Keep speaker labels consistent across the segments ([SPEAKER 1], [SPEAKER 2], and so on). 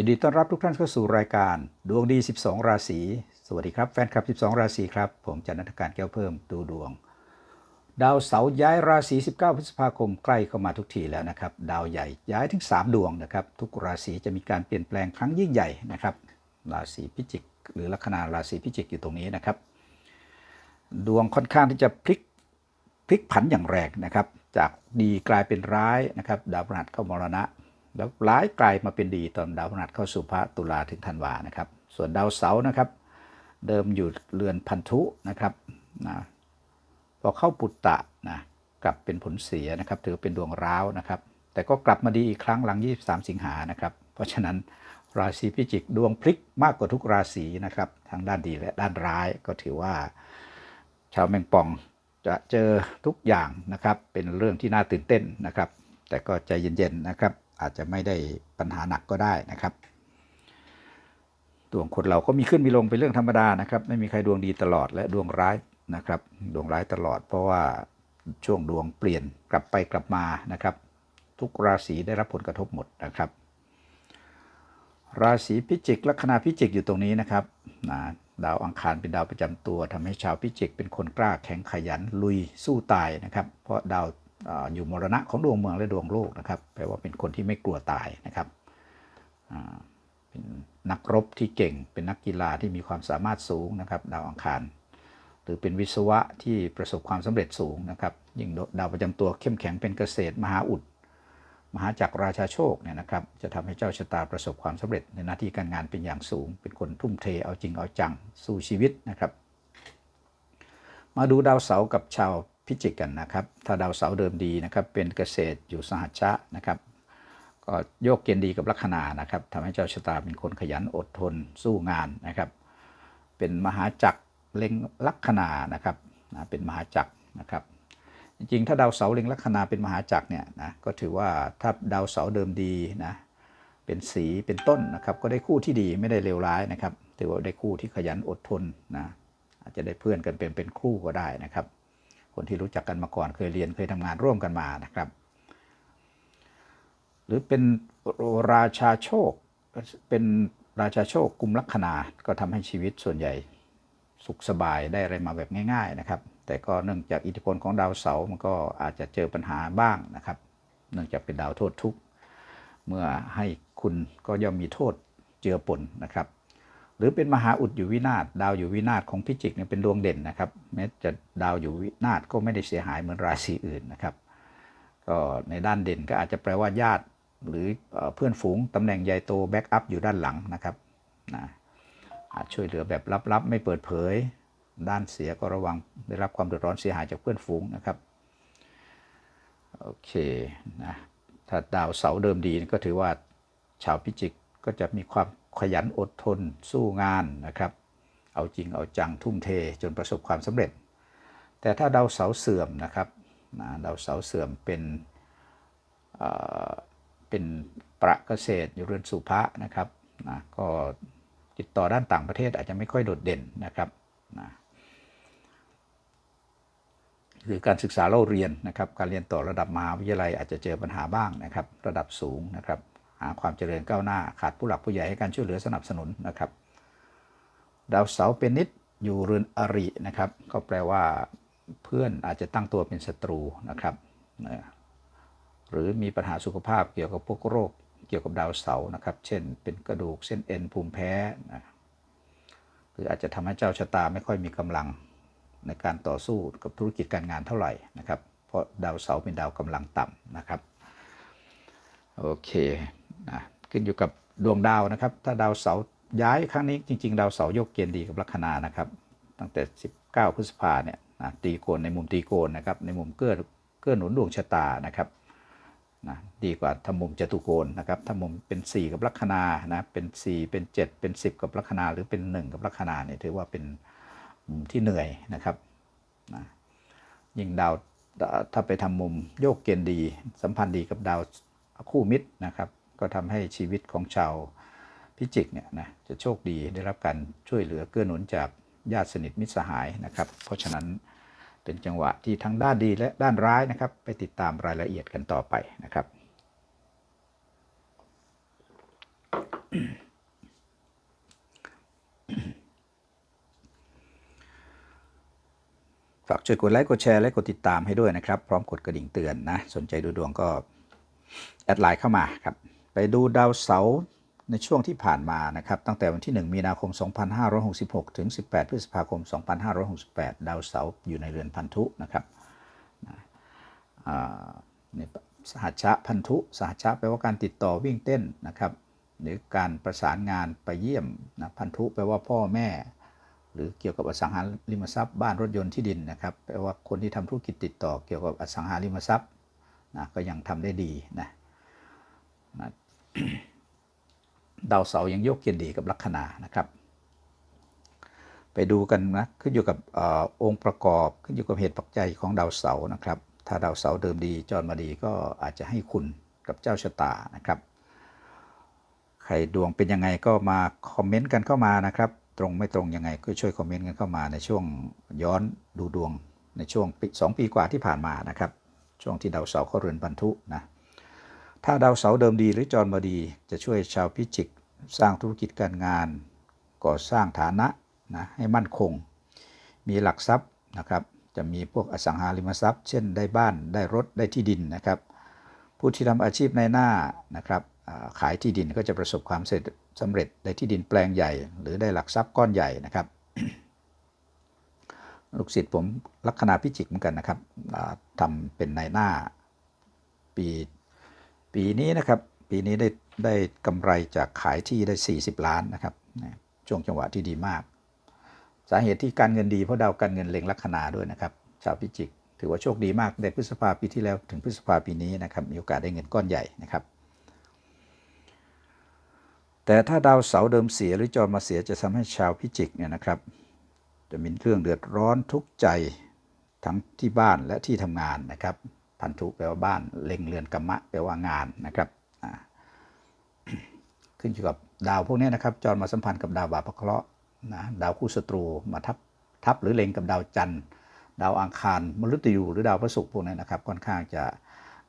[SPEAKER 1] ยินดีต้อนรับทุกท่านเข้าสู่รายการ ดวงดี 12 ราศี สวัสดีครับ แฟนคลับ 12 ราศีครับ ผมจันทนักการแก้วเพิ่มดูดวง ดาวเสาร์ย้ายราศี 19 พฤษภาคมใกล้เข้ามาทุกทีแล้วนะครับ ดาวใหญ่ย้ายถึง 3 ดวงนะครับ ทุกราศีจะมีการเปลี่ยนแปลงครั้งยิ่งใหญ่นะครับ ราศีพิจิก หรือลัคนาราศีพิจิกอยู่ตรงนี้นะครับ ดวงค่อนข้างที่จะพลิกพลิกผันอย่างแรงนะครับ จากดีกลายเป็นร้ายนะครับ ดาวพฤหัสเข้ามรณะ แล้วร้ายกลายมาเป็นดีตอนดาวพฤหัสเข้าสู่พระตุลาถึงธันวานะครับ ส่วนดาวเสาร์นะครับ เดิมอยู่เรือนพันธุนะครับนะพอเข้าปุตตะนะกลับเป็นผลเสียนะครับ ถือเป็นดวงร้าวนะครับ แต่ก็กลับมาดีอีกครั้งหลัง 23 สิงหานะครับ เพราะฉะนั้นราศีพิจิกดวงพลิกมากกว่าทุกราศีนะครับทั้งด้านดีและด้านร้ายก็ถือว่า ชาวแมงป่องจะเจอทุกอย่างนะครับ เป็นเรื่องที่น่าตื่นเต้นนะครับ แต่ก็ใจเย็นๆนะครับ อาจจะไม่ได้ปัญหาหนักก็ได้นะครับดวงคนเราก็มีขึ้นมีลงเป็นเรื่องธรรมดานะครับ ไม่มีใครดวงดีตลอดและดวงร้ายนะครับ ดวงร้ายตลอด เพราะว่าช่วงดวงเปลี่ยนกลับไปกลับมานะครับ ทุกราศีได้รับผลกระทบหมดนะครับ ราศีพิจิกลัคนาพิจิกอยู่ตรงนี้นะครับนะดาวอังคารเป็นดาวประจำตัวทำให้ชาวพิจิกเป็นคนกล้าแข็งขยันลุยสู้ตายนะครับ เพราะดาว อยู่มรณะของดวงเมืองและดวงโลกนะครับ แปลว่าเป็นคนที่ไม่กลัวตายนะครับเป็นนักรบที่เก่ง เป็นนักกีฬาที่มีความสามารถสูงนะครับ ดาวอังคาร หรือเป็นวิศวะที่ประสบความสำเร็จสูงนะครับ ยิ่งดาวประจำตัวเข้มแข็งเป็นเกษตรมหาอุด มหาจักรราชาโชคเนี่ยนะครับ จะทำให้เจ้าชะตาประสบความสำเร็จในหน้าที่การงานเป็นอย่างสูง เป็นคนทุ่มเทเอาจริงเอาจังสู้ชีวิตนะครับ มาดูดาวเสาร์กับชาว พิจิกกันนะครับ ถ้าดาวเสาร์เดิมดีนะครับ เป็นเกษตรอยู่สหัชชะนะครับ ก็โยกเกณฑ์ดีกับลัคนานะครับทำให้เจ้าชะตาเป็นคนขยันอดทนสู้งานนะครับ เป็นมหาจักรเล็งลัคนานะครับนะเป็นมหาจักรนะครับ จริงๆ ถ้าดาวเสาร์เล็งลัคนาเป็นมหาจักรเนี่ยนะก็ถือว่าถ้าดาวเสาร์เดิมดีนะเป็นสีเป็นต้นนะครับ ก็ได้คู่ที่ดีไม่ได้เลวร้ายนะครับถือว่าได้คู่ที่ขยันอดทนนะอาจจะได้เพื่อนกันเป็นเป็นคู่ก็ได้นะครับ คนที่รู้จักกันมาก่อนเคยเรียนเคยทำงานร่วมกันมานะครับ หรือเป็นราชาโชค เป็นราชาโชคกุมลัคนาก็ทำให้ชีวิตส่วนใหญ่สุขสบายได้อะไรมาแบบง่าย ๆนะครับ แต่ก็เนื่องจากอิทธิพลของดาวเสาร์มันก็อาจจะเจอปัญหาบ้างนะครับ เนื่องจากเป็นดาวโทษทุกข์เมื่อให้คุณก็ย่อมมีโทษเจือปนนะครับ หรือเป็นมหาอุดอยู่วินาศดาวอยู่วินาศของพิจิกเนี่ยเป็นดวงเด่นนะครับแม้จะดาวอยู่วินาศก็ไม่ได้เสียหายเหมือนราศีอื่นนะครับ ก็ในด้านเด่นก็อาจจะแปลว่าญาติ หรือเอ่อเพื่อนฝูงตำแหน่งใหญ่โตแบ็กอัพอยู่ด้านหลังนะครับนะอาจช่วยเหลือแบบลับๆ ไม่เปิดเผย ด้านเสียก็ระวังได้รับความเดือดร้อนเสียหายจากเพื่อนฝูงนะครับโอเคนะถ้าดาวเสาร์เดิมดีก็ถือว่าชาวพิจิกก็จะมีความ ขยันอดทน สู้งานนะครับ เอาจริงเอาจังทุ่มเทจนประสบความสำเร็จ แต่ถ้าดาวเสาร์เสื่อมนะครับดาวเสาร์เสื่อมเป็นเอ่อเป็นประเกษตรอยู่เรือนสุภะนะครับนะก็ติดต่อด้านต่างประเทศอาจจะไม่ค่อยโดดเด่นนะครับนะหรือการศึกษาเล่าเรียนนะครับ การเรียนต่อระดับมหาวิทยาลัยอาจจะเจอปัญหาบ้างนะครับ ระดับสูงนะครับ หาความเจริญก้าวหน้า ขาดผู้หลักผู้ใหญ่ให้การช่วยเหลือสนับสนุนนะครับดาวเสาร์เป็นนิดอยู่เรือนอรินะครับก็แปลว่าเพื่อนอาจจะตั้งตัวเป็นศัตรูนะครับหรือมีปัญหาสุขภาพเกี่ยวกับพวกโรคเกี่ยวกับดาวเสาร์นะครับ เช่น เป็นกระดูกเส้นเอ็นภูมิแพ้นะหรืออาจจะทำให้เจ้าชะตาไม่ค่อยมีกำลังในการต่อสู้กับธุรกิจการงานเท่าไหร่นะครับ เพราะดาวเสาร์เป็นดาวกำลังต่ำนะครับ โอเค นะขึ้นอยู่กับดวงดาวนะครับ ถ้าดาวเสาร์ย้ายครั้งนี้จริง ๆ ดาวเสาร์โยกเกณฑ์ดีกับลัคนานะครับ ตั้งแต่ 19 พฤษภาเนี่ยนะตีโกนในมุมตีโกนนะครับ ในมุมเกื้อเกื้อหนุนดวงชะตานะครับนะดีกว่าทำมุมจตุโกนนะครับถ้ามุมเป็น 4 กับลัคนานะเป็น 4 เป็น 7 เป็น 10 กับลัคนา หรือเป็น 1 กับลัคนาเนี่ยถือว่าเป็นมุมที่เหนื่อยนะครับนะยิ่งดาวถ้าไปทำมุมโยกเกณฑ์ดี สัมพันธ์ดีกับดาวคู่มิตรนะครับ ก็ทำให้ชีวิตของชาวพิจิกเนี่ยนะจะโชคดีได้รับการช่วยเหลือเกื้อหนุนจากญาติสนิทมิตรสหายนะครับ เพราะฉะนั้นเป็นจังหวะที่ทั้งด้านดีและด้านร้ายนะครับ ไปติดตามรายละเอียดกันต่อไปนะครับ ฝากช่วยกดไลค์กดแชร์และกดติดตามให้ด้วยนะครับ พร้อมกดกระดิ่งเตือนนะ สนใจดูดวงก็ แอดไลน์เข้ามาครับ ไปดูดาวเสาร์ในช่วงที่ผ่านมานะครับตั้งแต่วันที่ 1 มีนาคม 2566 ถึง 18 พฤษภาคม 2568 ดาวเสาร์อยู่ในเรือนพันธุนะครับอ่าเนี่ยสหัชะพันธุ สหัชะแปลว่าการติดต่อวิ่งเต้นนะครับ หรือการประสานงานไปเยี่ยมนะพันธุแปลว่าพ่อแม่ หรือเกี่ยวกับอสังหาริมทรัพย์บ้านรถยนต์ที่ดินนะครับแปลว่าคนที่ทำธุรกิจติดต่อเกี่ยวกับอสังหาริมทรัพย์นะก็ยังทำได้ดีนะนะ ดาวเสาร์ยังโยกเกียนดีกับลัคนานะครับ ไปดูกันนะขึ้นอยู่กับอองค์ประกอบขึ้นอยู่กับเหตุปัจจัยของดาวเสาร์นะครับ ถ้าดาวเสาร์เดิมดีจรมาดีก็อาจจะให้คุณกับเจ้าชะตานะครับ ใครดวงเป็นยังไงก็มาคอมเมนต์กันเข้ามานะครับ ตรงไม่ตรงยังไงก็ช่วยคอมเมนต์กันเข้ามาในช่วงย้อนดูดวงในช่วงปีสองปีกว่าที่ผ่านมานะครับ ช่วงที่ดาวเสาร์เข้าเรือนบรรทุนะ ถ้าดาวเสาร์เดิมดีหรือจรมาดี จะช่วยชาวพิจิก สร้างธุรกิจการงาน ก่อสร้างฐานะนะให้มั่นคง มีหลักทรัพย์นะครับ จะมีพวกอสังหาริมทรัพย์ เช่นได้บ้านได้รถได้ที่ดินนะครับ ผู้ที่ทำอาชีพในหน้านะครับขายที่ดินก็จะประสบความสำเร็จได้ที่ดินแปลงใหญ่ หรือได้หลักทรัพย์ก้อนใหญ่นะครับลูกศิษย์ผมลัคนาพิจิกเหมือนกันนะครับอ่าทำเป็นนายหน้าปี ปีนี้นะครับปีนี้ได้ได้กำไรจากขายที่ได้ 40 ล้านนะครับช่วงจังหวะที่ดีมาก สาเหตุที่การเงินดีเพราะดาวการเงินเล็งลัคนาด้วยนะครับชาวพิจิก ถือว่าโชคดีมากในพฤษภาปีที่แล้วถึงพฤษภาปีนี้นะครับมีโอกาสได้เงินก้อนใหญ่นะครับ แต่ถ้าดาวเสาร์เดิมเสียหรือจรมาเสียจะทำให้ชาวพิจิกเนี่ยนะครับจะมีเรื่องเดือดร้อนทุกใจทั้งที่บ้านและที่ทำงานนะครับ พันธุแปลว่าบ้านเล็งเรือนกรรมะแปลว่างานนะครับอ่าขึ้นอยู่กับดาวพวกนี้นะครับ จรมาสัมพันธ์กับดาวบาปเคราะห์นะดาวคู่ศัตรูมาทับทับหรือเล็งกับดาวจันทร์ดาวอังคารมฤตยูหรือดาวพระศุกร์พวกนี้นะครับ ค่อนข้างจะ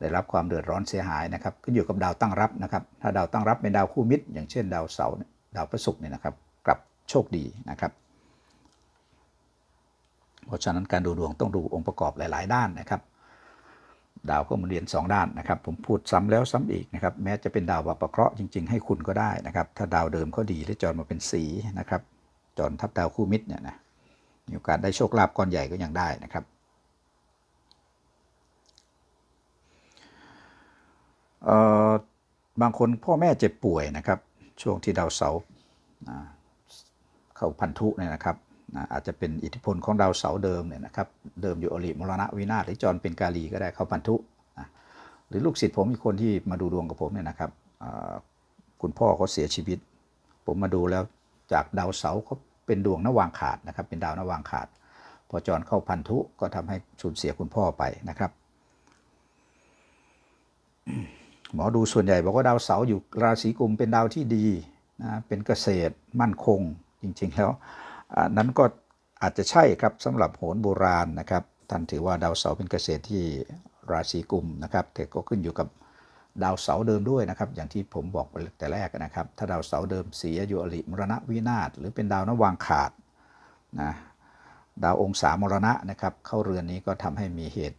[SPEAKER 1] ได้รับความเดือดร้อนเสียหายนะครับขึ้นอยู่กับดาวตั้งรับนะครับ ถ้าดาวตั้งรับเป็นดาวคู่มิตร อย่างเช่น ดาวเสาร์ดาวพระศุกร์เนี่ยนะครับ กลับโชคดีนะครับเพราะฉะนั้นการดูดวงต้องดูองค์ประกอบหลาย ๆ ด้านนะครับ ดาวก็มาเรียน2 ด้านนะครับ ผมพูดซ้ำแล้วซ้ำอีกนะครับ แม้จะเป็นดาวบาปเคราะห์จริง ๆ ให้คุณก็ได้นะครับ ถ้าดาวเดิมเขาดีหรือจรมาเป็นสีนะครับ จรทับดาวคู่มิตรเนี่ยนะมีโอกาสได้โชคลาภก้อนใหญ่ก็ยังได้นะครับเอ่อบางคนพ่อแม่เจ็บป่วยนะครับ ช่วงที่ดาวเสาร์เข้าพันธุเนี่ยนะครับ นะอาจจะเป็นอิทธิพลของดาวเสาร์เดิมเนี่ยนะครับเดิมอยู่อริมรณะวินาศหรือจรเป็นกาลีก็ได้เข้าพันธุนะหรือลูกศิษย์ผมอีกคนที่มาดูดวงกับผมเนี่ยนะครับคุณพ่อเขาเสียชีวิต ผมมาดูแล้วจากดาวเสาร์เขาเป็นดวงนวางขาดนะครับเป็นดาวนวางขาด พอจรเข้าพันธุก็ทำให้สูญเสียคุณพ่อไปนะครับ หมอดูส่วนใหญ่บอกว่าดาวเสาร์อยู่ราศีกุมเป็นดาวที่ดีนะเป็นเกษตรมั่นคงจริงๆแล้ว นั้นก็อาจจะใช่ครับสำหรับโหนโบราณนะครับ ท่านถือว่าดาวเสาร์เป็นเกษตรที่ราศีกุมนะครับแต่ก็ขึ้นอยู่กับดาวเสาร์เดิมด้วยนะครับ อย่างที่ผมบอกไปแต่แรกนะครับ ถ้าดาวเสาร์เดิมเสียอยู่อริมรณะวินาศหรือเป็นดาวนวางขาดนะดาวองศามรณะนะครับ เข้าเรือนนี้ก็ทำให้มีเหตุ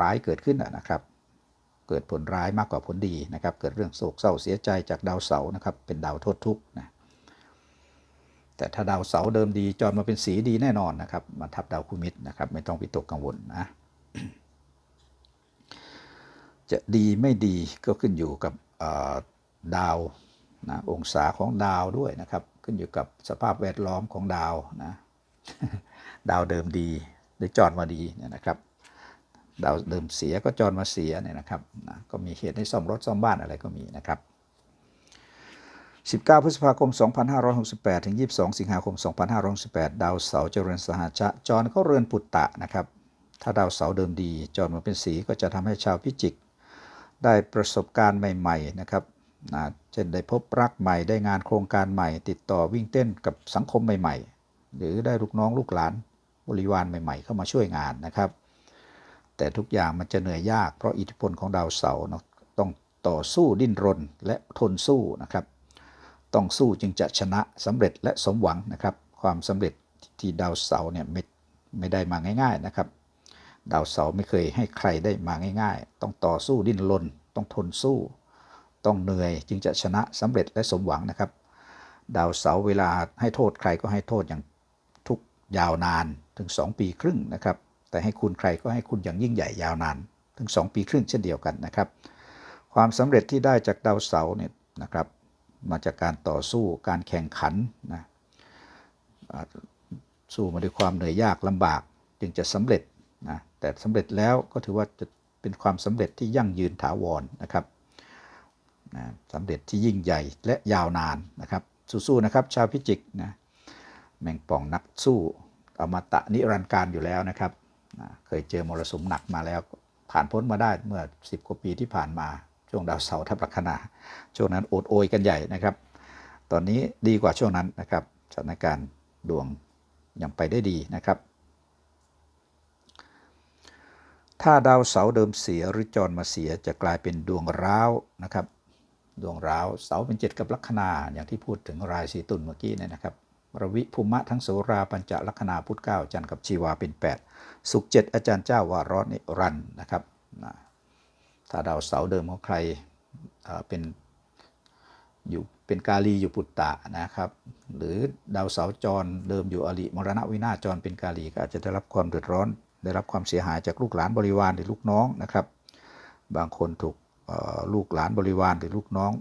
[SPEAKER 1] ร้ายเกิดขึ้นนะครับ เกิดผลร้ายมากกว่าผลดีนะครับ เกิดเรื่องโศกเศร้าเสียใจจากดาวเสาร์นะครับ เป็นดาวโทษทุกข์นะ แต่ถ้าดาวเสาเดิมดีจรมาเป็นสีดีแน่นอนนะครับ มาทับดาวคุมิตนะครับ ไม่ต้องวิตกกังวลนะ จะดีไม่ดีก็ขึ้นอยู่กับดาวนะองศาของดาวด้วยนะครับ ขึ้นอยู่กับสภาพแวดล้อมของดาวนะ ดาวเดิมดีหรือจรมาดีเนี่ยนะครับ ดาวเดิมเสียก็จรมาเสียเนี่ยนะครับนะก็มีเหตุให้ซ่อมรถซ่อมบ้านอะไรก็มีนะครับ 19 พฤษภาคม 2568 ถึง 22 สิงหาคม 2568 ดาวเสาร์เจริญสหชะ จรเข้าเรือนปุตตะนะครับ ถ้าดาวเสาร์เดิมดี จรมาเป็นสีก็จะทำให้ชาวพิจิก ได้ประสบการณ์ใหม่ๆนะครับนะเช่นได้พบรักใหม่ ได้งานโครงการใหม่ ติดต่อวิ่งเต้นกับสังคมใหม่ๆ หรือได้ลูกน้องลูกหลานบริวารใหม่ๆ เข้ามาช่วยงานนะครับ แต่ทุกอย่างมันจะเหนื่อยยากเพราะอิทธิพลของดาวเสาร์เนอะต้องต่อสู้ดิ้นรนและทนสู้นะครับ ต้องสู้จึงจะชนะสำเร็จและสมหวังนะครับ ความสำเร็จที่ดาวเสาร์เนี่ยไม่ไม่ได้มาง่ายๆนะครับ ดาวเสาร์ไม่เคยให้ใครได้มาง่ายๆ ต้องต่อสู้ดิ้นรนต้องทนสู้ ต้องเหนื่อยจึงจะชนะสำเร็จและสมหวังนะครับ ดาวเสาร์เวลาให้โทษใครก็ให้โทษอย่างทุกยาวนานถึง 2 ปีครึ่งนะครับ แต่ให้คุณใครก็ให้คุณอย่างยิ่งใหญ่ยาวนาน ถึง 2 ปีครึ่งเช่นเดียวกันนะครับ ความสำเร็จที่ได้จากดาวเสาร์เนี่ยนะครับ มาจากการต่อสู้การแข่งขันนะสู้มาด้วยความเหนื่อยยากลำบากจึงจะสำเร็จนะแต่สำเร็จแล้วก็ถือว่าจะเป็นความสำเร็จที่ยั่งยืนถาวรนะครับนะสำเร็จที่ยิ่งใหญ่และยาวนานนะครับ สู้ๆนะครับ ชาวพิจิกนะแมงป่องนักสู้อมตะนิรันดร์การอยู่แล้วนะครับนะเคยเจอมรสุมหนักมาแล้วผ่านพ้นมาได้เมื่อ 10 กว่าปีที่ผ่านมา ช่วงดาวเสาร์ทับลัคนา ช่วงนั้นโอดโอยกันใหญ่นะครับ ตอนนี้ดีกว่าช่วงนั้นนะครับสถานการณ์ดวงยังไปได้ดีนะครับ ถ้าดาวเสาร์เดิมเสียหรือจรมาเสียจะกลายเป็นดวงร้าวนะครับ ดวงร้าวเสาเป็นเจ็ดกับลัคนาอย่างที่พูดถึงรายสีตุลเมื่อกี้เนี่ยนะครับระวิภูมะทั้งโสราปัญจลัคนาพุทธเก้าจันทร์กับชีวาเป็น 8 สุขเจ็ดอาจารย์เจ้าว่าร้อดนิรันนะครับ ถ้าดาวเสาเดิมของใครเป็นอยู่เป็นกาลีอยู่ปุตตะนะครับ หรือดาวเสาจรเดิมอยู่อริมรณวินาจรเป็นกาลีก็อาจจะได้รับความเดือดร้อน ได้รับความเสียหายจากลูกหลานบริวารหรือลูกน้องนะครับ บางคนถูกลูกหลานบริวารหรือลูกน้อง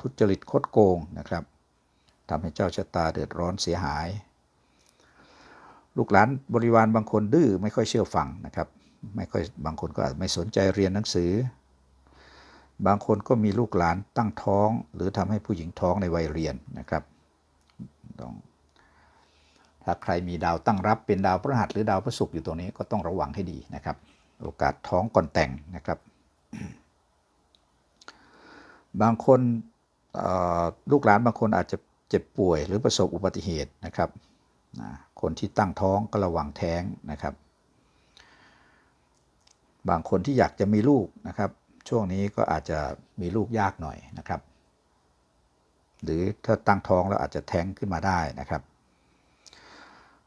[SPEAKER 1] ทุจริตคดโกงนะครับทำให้เจ้าชะตาเดือดร้อนเสียหาย ลูกหลานบริวารบางคนดื้อไม่ค่อยเชื่อฟังนะครับ ไม่ค่อยบางคนก็อาจไม่สนใจเรียนหนังสือ บางคนก็มีลูกหลานตั้งท้อง หรือทำให้ผู้หญิงท้องในวัยเรียนนะครับต้องถ้าใครมีดาวตั้งรับเป็นดาวพฤหัสหรือดาวพฤศุกร์อยู่ตรงนี้ก็ต้องระวังให้ดีนะครับ โอกาสท้องก่อนแต่งนะครับ บางคนลูกหลานบางคนอาจจะเจ็บป่วยหรือประสบอุบัติเหตุนะครับคนที่ตั้งท้องก็ระวังแท้งนะครับ บางคนที่อยากจะมีลูกนะครับ ช่วงนี้ก็อาจจะมีลูกยากหน่อยนะครับ หรือถ้าตั้งท้องแล้วอาจจะแท้งขึ้นมาได้นะครับ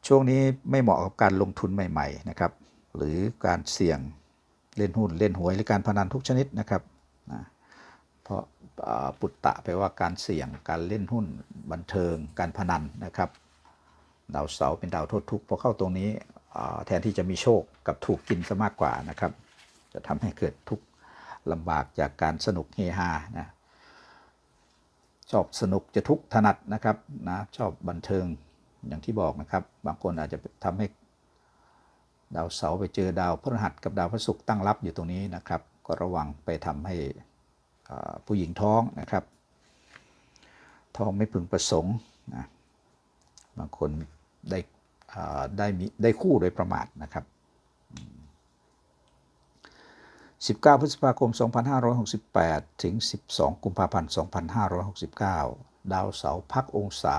[SPEAKER 1] ช่วงนี้ไม่เหมาะกับการลงทุนใหม่ ๆนะครับ หรือการเสี่ยงเล่นหุ้นเล่นหวยหรือการพนันทุกชนิดนะครับนะเพราะปุตตะแปลว่าการเสี่ยงการเล่นหุ้นบันเทิงการพนันนะครับดาวเสาร์เป็นดาวโทษทุกข์พอเข้าตรงนี้แทนที่จะมีโชคกับถูกกินซะมากกว่านะครับ จะทำให้เกิดทุกข์ ลำบากจากการสนุกเฮฮานะชอบสนุกจะทุกข์ถนัดนะครับนะชอบบันเทิงอย่างที่บอกนะครับ บางคนอาจจะทำให้ดาวเสาร์ไปเจอดาวพฤหัสกับดาวพฤศุกร์ตั้งรับอยู่ตรงนี้นะครับ ก็ระวังไปทำให้ผู้หญิงท้องนะครับ ท้องไม่พึงประสงค์นะบางคนได้ได้มีได้คู่โดยประมาทนะครับ 19 พฤษภาคม 2568 ถึง 12 กุมภาพันธ์ 2569 ดาวเสาร์พักองศา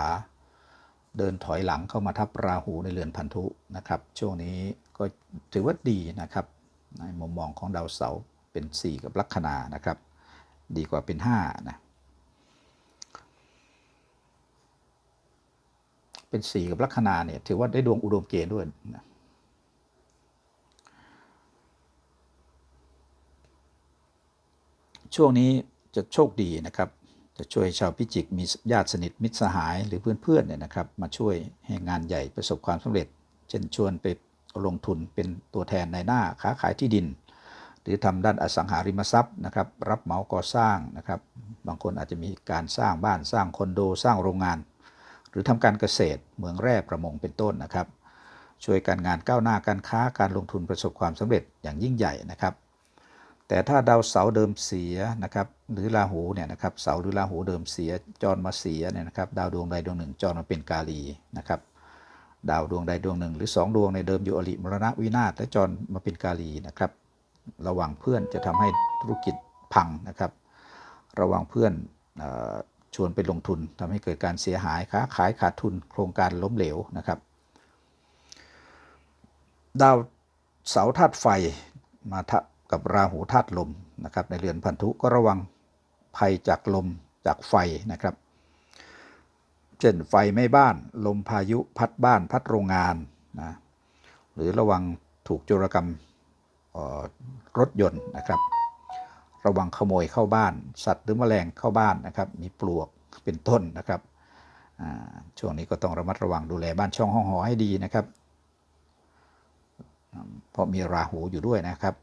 [SPEAKER 1] เดินถอยหลังเข้ามาทับราหูในเรือนพันธุนะครับ ช่วงนี้ก็ถือว่าดีนะครับ ในมุมมองของดาวเสาร์เป็น 4 กับลัคนานะครับ ดีกว่าเป็น 5 นะ เป็น 4 กับลัคนาเนี่ยถือว่าได้ดวงอุดมเกณฑ์ด้วยนะ ช่วงนี้จะโชคดีนะครับ จะช่วยชาวพิจิกมีญาติสนิทมิตรสหายหรือเพื่อนๆเนี่ยนะครับ มาช่วยให้งานใหญ่ประสบความสำเร็จ เช่นชวนไปลงทุนเป็นตัวแทนในหน้าค้าขายที่ดิน หรือทำด้านอสังหาริมทรัพย์นะครับ รับเหมาก่อสร้างนะครับ บางคนอาจจะมีการสร้างบ้านสร้างคอนโดสร้างโรงงาน หรือทำการเกษตรเหมืองแร่ประมงเป็นต้นนะครับ ช่วยการงานก้าวหน้าการค้าการลงทุนประสบความสำเร็จอย่างยิ่งใหญ่นะครับ แต่ถ้าดาวเสาเดิมเสียนะครับหรือราหูเนี่ยนะครับเสาหรือราหูเดิมเสียจรมาเสียเนี่ยนะครับดาวดวงใดดวงหนึ่งจรมาเป็นกาลีนะครับดาวดวงใดดวงหนึ่ง หรือ 2 ดวงในเดิมอยู่อริมรณวินาศและจรมาเป็นกาลีนะครับระวังเพื่อนจะทำให้ธุรกิจพังนะครับ ระวังเพื่อนออชวนไปลงทุนทำให้เกิดการเสียหายค้าขายขาดทุน โครงการล้มเหลวนะครับ ดาวเสาธาตุไฟมาทะ กับราหูธาตุลมนะครับในเรือนพันธุก็ระวังภัยจากลมจากไฟนะครับ เช่นไฟไม้บ้านลมพายุพัดบ้านพัดโรงงานนะหรือระวังถูกโจรกรรมออรถยนต์นะครับ ระวังขโมยเข้าบ้าน สัตว์หรือแมลงเข้าบ้านนะครับ มีปลวกเป็นต้นนะครับช่วงนี้ก็ต้องระมัดระวังดูแลบ้านช่องห้องหอให้ดีนะครับ เพราะมีราหูอยู่ด้วยนะครับ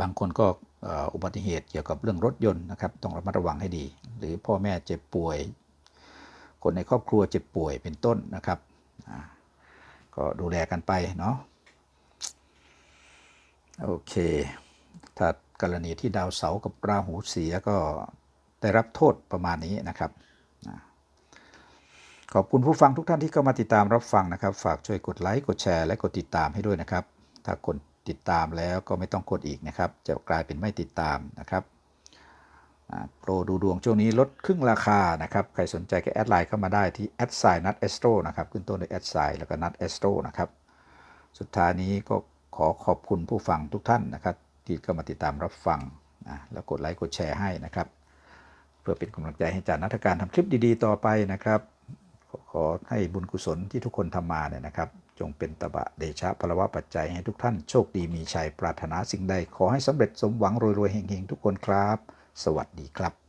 [SPEAKER 1] บางคนก็อุบัติเหตุเกี่ยวกับเรื่องรถยนต์นะครับต้องระมัดระวังให้ดี หรือพ่อแม่เจ็บป่วย คนในครอบครัวเจ็บป่วยเป็นต้นนะครับก็ดูแลกันไปเนาะโอเคถ้ากรณีที่ดาวเสาร์กับราหูเสียก็ได้รับโทษประมาณนี้นะครับขอบคุณผู้ฟังทุกท่านที่เข้ามาติดตามรับฟังนะครับ ฝากช่วยกดไลค์กดแชร์และกดติดตามให้ด้วยนะครับ ถ้ากด ติดตามแล้วก็ไม่ต้องกดอีกนะครับ จะกลายเป็นไม่ติดตามนะครับโปรดูดวงช่วงนี้ลดครึ่งราคานะครับ ใครสนใจก็แอดไลน์เข้ามาได้ที่แอดไซน์นัดเอสโตรนะครับ ขึ้นต้นด้วยแอดไซน์แล้วก็นัดเอสโตรนะครับ สุดท้ายนี้ก็ขอขอบคุณผู้ฟังทุกท่านนะครับ ที่เข้ามาติดตามรับฟังนะแล้วกดไลค์กดแชร์ให้นะครับ เพื่อเป็นกำลังใจให้จารย์นัฐการทำคลิปดีๆ ต่อไปนะครับขอขอให้บุญกุศลที่ทุกคนทำมาเนี่ยนะครับ จงเป็นตบะเดชะพลวะปัจจัยให้ทุกท่านโชคดีมีชัยปรารถนาสิ่งใด ขอให้สำเร็จสมหวังรวยๆเฮงๆทุกคนครับ สวัสดีครับ